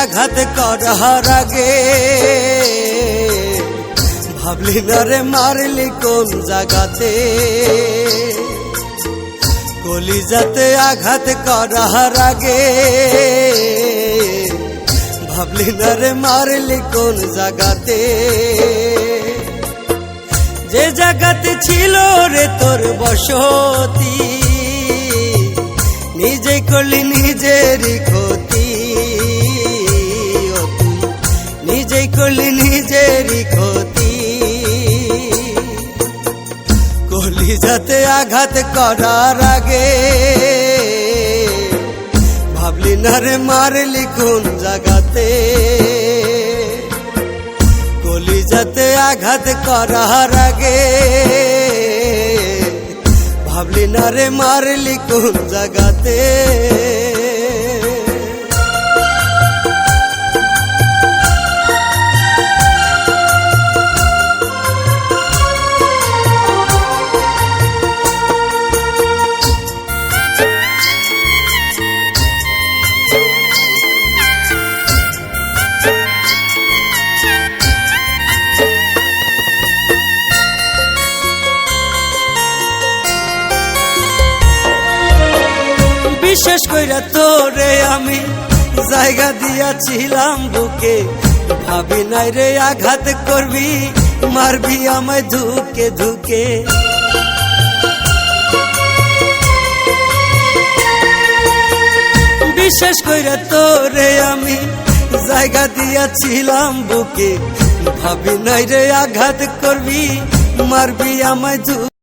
আঘাত করার আগে। ভাবলি না রে মারলি কোন জায়গাতে কলিজাতে আঘাত করার আগে। ভাবলি না মারলি কোন জায়গাতে যে জায়গাতে ছিল রে তোর বসতি, নিজে করলি নিজেরই ক্ষতি। কলি যাতে আঘাত করার আগে। ভাবলি না রে মারলি কোন জাগাতে কলি যাতে আঘাত করার আগে। ভাবলি না রে মারলি কোন জায়গাতে? বিশেষ কইরা তোরে আমি জায়গা দিয়াছিলাম বুকে। ভাবি নাই রে আঘাত করবি, মারবি আমায় ধুকে ধুকে। বিশেষ কইরা তোরে আমি জায়গা দিয়াছিলাম বুকে। ভাবি নাই রে আঘাত করবি, মারবি আমায় ধুকে